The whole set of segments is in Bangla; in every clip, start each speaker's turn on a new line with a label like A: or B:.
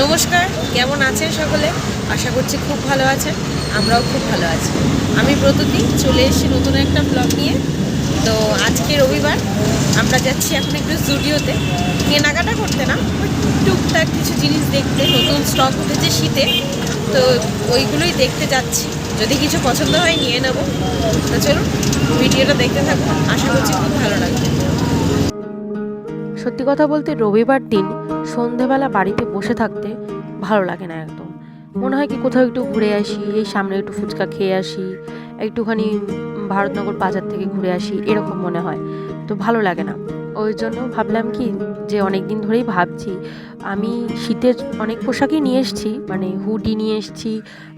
A: নমস্কার, কেমন আছেন সকলে? আশা করছি খুব ভালো আছেন, আমরাও খুব ভালো আছি। আমি ব্রততী চলে এসেছি নতুন একটা ব্লগ নিয়ে। তো আজকে রবিবার, আমরা যাচ্ছি এখন একটু স্টুডিওতে কেনাকাটা করতে না টুকটাক কিছু জিনিস দেখতে, নতুন স্টক উঠেছে শীতে। তো ওইগুলোই দেখতে যাচ্ছি। যদি কিছু পছন্দ হয় নিয়ে নেব। তো চলুন, ভিডিওটা দেখতে থাকুন। আশা করছি খুব ভালো লাগবে।
B: সত্যি কথা বলতে রবিবার দিন সন্ধেবেলা বাড়িতে বসে থাকতে ভালো লাগে না একদম। মনে হয় কি কোথাও একটু ঘুরে আসি, এই সামনে একটু ফুচকা খেয়ে আসি, একটুখানি ভারতনগর বাজার থেকে ঘুরে আসি, এরকম মনে হয়। তো ভালো লাগে না। ওই জন্য ভাবলাম কি যে অনেক দিন ধরেই ভাবছি, আমি শীতের অনেক পোশাকই নিয়ে এসেছি মানে হুডি নিয়ে এসেছি,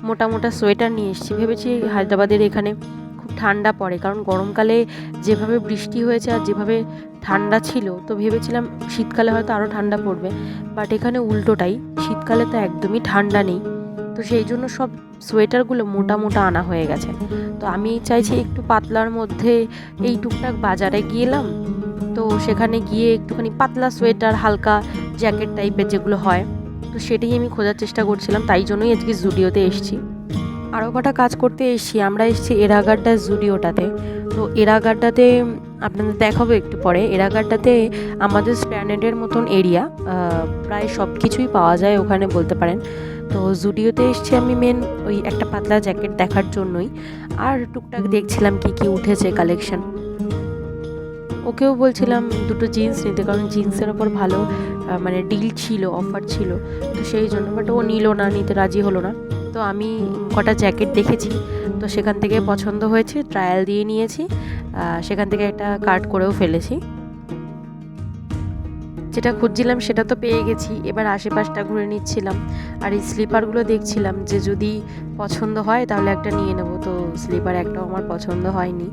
B: মোটা মোটা সোয়েটার নিয়ে এসেছি। ভেবেছি হায়দ্রাবাদের এখানে খুব ঠান্ডা পড়ে, কারণ গরমকালে যেভাবে বৃষ্টি হয়েছে আর যেভাবে ঠান্ডা ছিল, তো ভেবেছিলাম শীতকালে হয়তো আরও ঠান্ডা পড়বে বাট এখানে উল্টোটাই, শীতকালে তো একদমই ঠান্ডা নেই, তো সেই জন্য সব সোয়েটারগুলো মোটা মোটা আনা হয়ে গেছে, তো আমি চাইছি একটু পাতলার মধ্যে এই টুকটাক বাজারে গিয়েলাম, তো সেখানে গিয়ে একটুখানি পাতলা সোয়েটার, হালকা জ্যাকেট টাইপের যেগুলো হয়, তো সেটাই আমি খোঁজার চেষ্টা করছিলাম, তাই জন্যই আজকে জুডিওতে এসেছি। আরও কটা কাজ করতে এসেছি, আমরা এসেছি এরাগাড্ডা জুডিওটাতে, তো এরাগাড্ডাতে আপনাদের দেখাবো একটু পরে। এলাকাটাতে আমাদের স্প্ল্যানেডের মতন এরিয়া প্রায় সব কিছুই পাওয়া যায় ওখানে বলতে পারেন। তো জুডিওতে এসেছি আমি মেন ওই একটা পাতলা জ্যাকেট দেখার জন্যই। আর টুকটাক দেখছিলাম কি কি উঠেছে কালেকশন ওকেও বলছিলাম দুটো জিন্স নিতে, কারণ জিন্সের ওপর ভালো মানে ডিল ছিল অফার ছিল। তো সেই জন্য বাট ও নিল না, নিতে রাজি হলো না। তো আমি কটা জ্যাকেট দেখেছি। তো সেখান থেকে পছন্দ হয়েছে ট্রায়াল দিয়ে নিয়েছি সেখান থেকে একটা কার্ড করেও ফেলেছি। যেটা খুঁজছিলাম সেটা তো পেয়ে গেছি, এবার আশেপাশটা ঘুরে নিচ্ছিলাম। আর এই স্লিপারগুলো দেখছিলাম যে যদি পছন্দ হয় তাহলে একটা নিয়ে নেব। তো স্লিপার একটাও আমার পছন্দ হয়নি।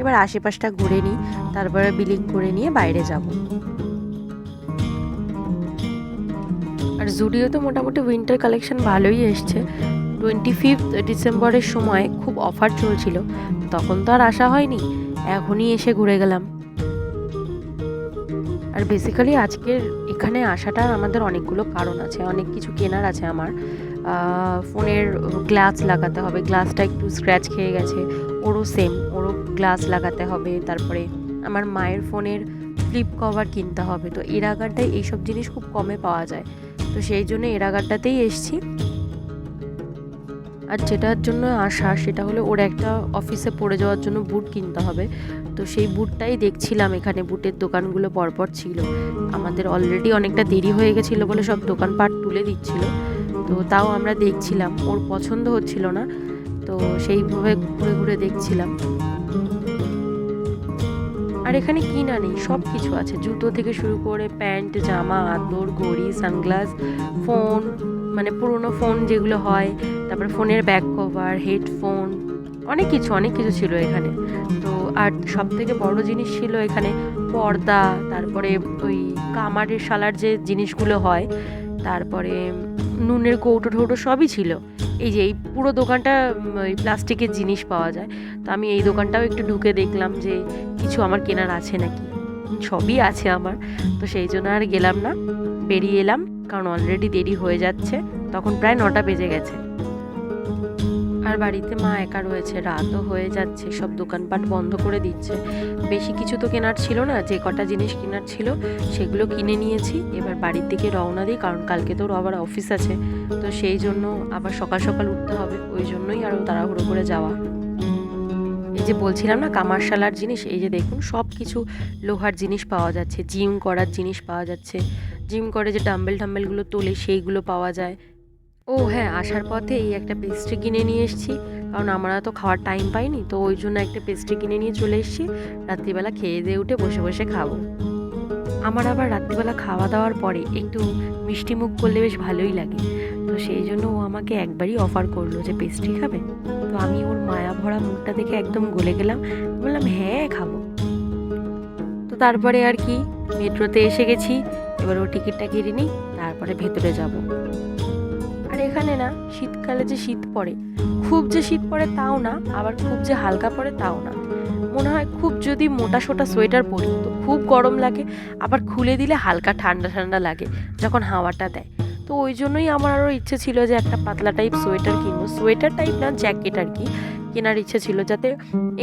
B: এবার আশেপাশটা ঘুরে নিই, তারপরে বিলিং করে নিয়ে বাইরে যাব। আর জুডিও তো মোটামুটি উইন্টার কালেকশন ভালোই এসছে। টোয়েন্টি ফিফথ ডিসেম্বরের সময় খুব অফার চলছিল, তখন তো আর আসা হয়নি, এখনই এসে ঘুরে গেলাম। আর বেসিক্যালি আজকের এখানে আসাটার আমাদের অনেকগুলো কারণ আছে, অনেক কিছু কেনার আছে আমার। ফোনের গ্লাস লাগাতে হবে গ্লাসটা একটু স্ক্র্যাচ খেয়ে গেছে, ওরও সেম ওরও গ্লাস লাগাতে হবে, তারপরে আমার মায়ের ফোনের ফ্লিপ কভার কিনতে হবে, তো এরাগারটায় এইসব জিনিস খুব কমে পাওয়া যায়। তো সেই জন্য এরাগারটাতেই এসছি। আর যেটার জন্য আসা সেটা হলো ওর একটা অফিসে পড়ে যাওয়ার জন্য বুট কিনতে হবে। তো সেই বুটটাই দেখছিলাম এখানে বুটের দোকানগুলো পরপর ছিল। আমাদের অলরেডি অনেকটা দেরি হয়ে গেছিল বলে সব দোকানপাট তুলে দিচ্ছিল। তো তাও আমরা দেখছিলাম, ওর পছন্দ হচ্ছিল না। তো সেইভাবে ঘুরে ঘুরে দেখছিলাম। আর এখানে কি না নেই সব কিছু আছে। জুতো থেকে শুরু করে প্যান্ট, জামা, আতর, ঘড়ি, সানগ্লাস, ফোন মানে পুরনো ফোন যেগুলো হয়, তারপরে ফোনের ব্যাক কভার, হেডফোন, অনেক কিছু অনেক কিছু ছিল এখানে। তো আর সব থেকে বড় জিনিস ছিল এখানে পর্দা, তারপরে ওই কামারের শালার যে জিনিসগুলো হয়, তারপরে নুনের কৌটো ঠৌটো সবই ছিল। এই যে এই পুরো দোকানটা ওই প্লাস্টিকের জিনিস পাওয়া যায়। তো আমি এই দোকানটাও একটু ঢুকে দেখলাম যে কিছু আমার কেনার আছে নাকি। সবই আছে আমার। তো সেই জন্য আর গেলাম না। বেরিয়ে এলাম, কারণ অলরেডি দেরি হয়ে যাচ্ছে। তখন প্রায় নটা বেজে গেছে। আর বাড়িতে মা একা রয়েছে, রাতও হয়ে যাচ্ছে, সব দোকানপাট বন্ধ করে দিচ্ছে। বেশি কিছু তো কেনার ছিল না, যে কটা জিনিস কেনার ছিল সেগুলো কিনে নিয়েছি। এবার বাড়ির দিকে রওনা দিই, কারণ কালকে তো আবার অফিস আছে। তো সেই জন্য আবার সকাল সকাল উঠতে হবে, ওই জন্যই আরও তাড়াহুড়ো করে যাওয়া। এই যে বলছিলাম না, কামারশালার জিনিস, এই যে দেখুন, সব কিছু লোহার জিনিস পাওয়া যাচ্ছে, জিম করার জিনিস পাওয়া যাচ্ছে। জিম করে যে ডাম্বেল টাম্বেলগুলো তোলে, সেইগুলো পাওয়া যায়। ও হ্যাঁ আসার পথে এই একটা পেস্ট্রি কিনে নিয়ে এসেছি। কারণ আমরা তো খাওয়ার টাইম পাইনি, তো ওই জন্য একটা পেস্ট্রি কিনে নিয়ে চলে এসেছি। রাত্রিবেলা খেয়ে দিয়ে উঠে বসে বসে খাব। আমার আবার রাত্রিবেলা খাওয়া দাওয়ার পরে একটু মিষ্টি মুখ করলে বেশ ভালোই লাগে। তো সেই জন্য ও আমাকে একবারই অফার করল যে পেস্ট্রি খাবে। তো আমি ওর মায়া ভরা মুখটা দেখে একদম গলে গেলাম। বললাম হ্যাঁ খাব। তো তারপরে আর কি, মেট্রোতে এসে গেছি। এবার ও টিকিটটা কেটে নিই, তারপরে ভেতরে যাব। এখানে না, শীতকালে যে শীত পড়ে, খুব যে শীত পড়ে তাও না, আবার খুব যে হালকা পড়ে তাও না। মনে হয় খুব যদি মোটা সোটা সোয়েটার পরি, তো খুব গরম লাগে, আবার খুলে দিলে হালকা ঠান্ডা ঠান্ডা লাগে যখন হাওয়াটা দেয়। তো ওই জন্যই আমার আরও ইচ্ছে ছিল যে একটা পাতলা টাইপ সোয়েটার কিনবো। সোয়েটার টাইপ না জ্যাকেট আর কি, কেনার ইচ্ছে ছিল যাতে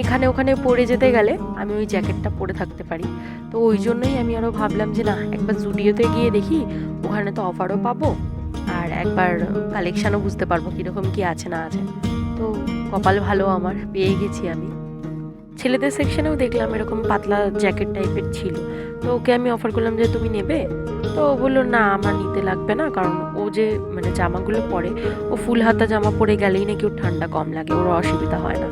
B: এখানে ওখানে পরে যেতে গেলে আমি ওই জ্যাকেটটা পরে থাকতে পারি। তো ওই জন্যই আমি আরও ভাবলাম যে না, একবার জুডিওতে গিয়ে দেখি, ওখানে তো অফারও পাবো। একবার কালেকশানও বুঝতে পারব কীরকম কী আছে, না আছে। তো কপাল ভালো আমার পেয়ে গেছি আমি। ছেলেদের সেকশনেও দেখলাম এরকম পাতলা জ্যাকেট টাইপের ছিল। তো ওকে আমি অফার করলাম যে, তুমি নেবে? তো ও বলল, না, আমার নিতে লাগবে না, কারণ ও যে মানে জামাগুলো পরে, ও ফুল হাতা জামা পরে গেলেই নাকি ওর ঠান্ডা কম লাগে, ওর অসুবিধা হয় না।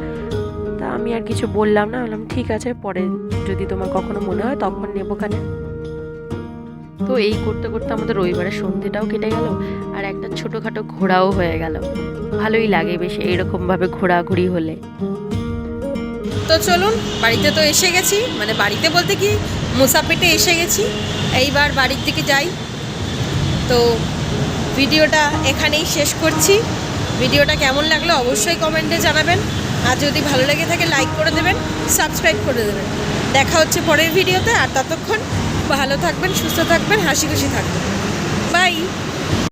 B: তা আমি আর কিছু বললাম না বললাম, ঠিক আছে, পরে যদি তোমার কখনো মনে হয়, তখন নেব কানে তো এই করতে করতে আমাদের রবিবারের সন্ধেটাও কেটে গেল আর একটা ছোটোখাটো ঘোরাও হয়ে গেল। ভালোই লাগে বেশ এইরকমভাবে ঘোরাঘুরি হলে।
A: তো চলুন, বাড়িতে তো এসে গেছি। মানে বাড়িতে বলতে কি মুসাপেটে এসে গেছি। এইবার বাড়ির দিকে যাই। তো ভিডিওটা এখানেই শেষ করছি। ভিডিওটা কেমন লাগল অবশ্যই কমেন্টে জানাবেন। আর যদি ভালো লেগে থাকে লাইক করে দেবেন সাবস্ক্রাইব করে দেবেন। দেখা হচ্ছে পরের ভিডিওতে, আর ততক্ষণ ভালো থাকবেন সুস্থ থাকবেন হাসি খুশি থাকবেন। বাই।